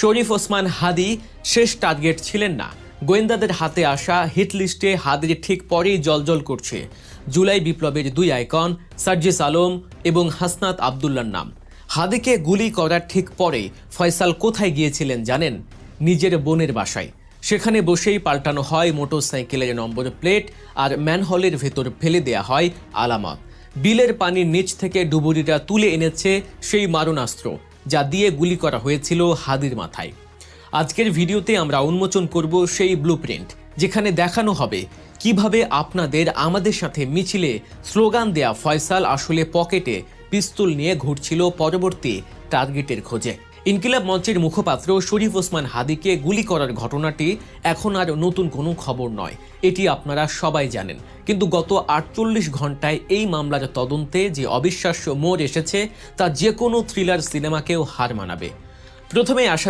শরীফ ওসমান হাদি শেষ টার্গেট ছিলেন না। গোয়েন্দাদের হাতে আসা হিট লিস্টে হাদির ঠিক পরেই জলজল করছে। জুলাই বিপ্লবের দুই আইকন, সার্জিস আলম এবং হাসনাত আবদুল্লার নাম। হাদিকে গুলি করার ঠিক পরে ফয়সাল কোথায় গিয়েছিলেন জানেন? নিজের বোনের বাসায়। সেখানে বসেই পাল্টানো হয় মোটর মোটরসাইকেলের নম্বর প্লেট আর ম্যানহলের ভেতর ফেলে দেয়া হয় আলামত। বিলের পানির নিচ থেকে ডুবুরিরা তুলে এনেছে সেই মারণাস্ত্র। যা দিয়ে গুলি করা হয়েছিল হাদির মাথায়। আজকের ভিডিওতে আমরা উন্মোচন করব সেই ব্লুপ্রিন্ট যেখানে দেখানো হবে কীভাবে আপনাদের আমাদের সাথে মিছিলে স্লোগান দেয়া ফয়সাল আসলে পকেটে পিস্তল নিয়ে ঘুরছিল পরবর্তী টার্গেটের খোঁজে। ইনকিলাব মঞ্চের মুখপাত্র শরীফ ওসমান হাদিকে গুলি করার ঘটনাটি এখন আর নতুন কোনো খবর নয়। এটি আপনারা সবাই জানেন। কিন্তু গত আটচল্লিশ ঘন্টায় এই মামলার তদন্তে যে অবিশ্বাস্য মোড় এসেছে, তা যে কোনো থ্রিলার সিনেমাকেও হার মানাবে। প্রথমে আসা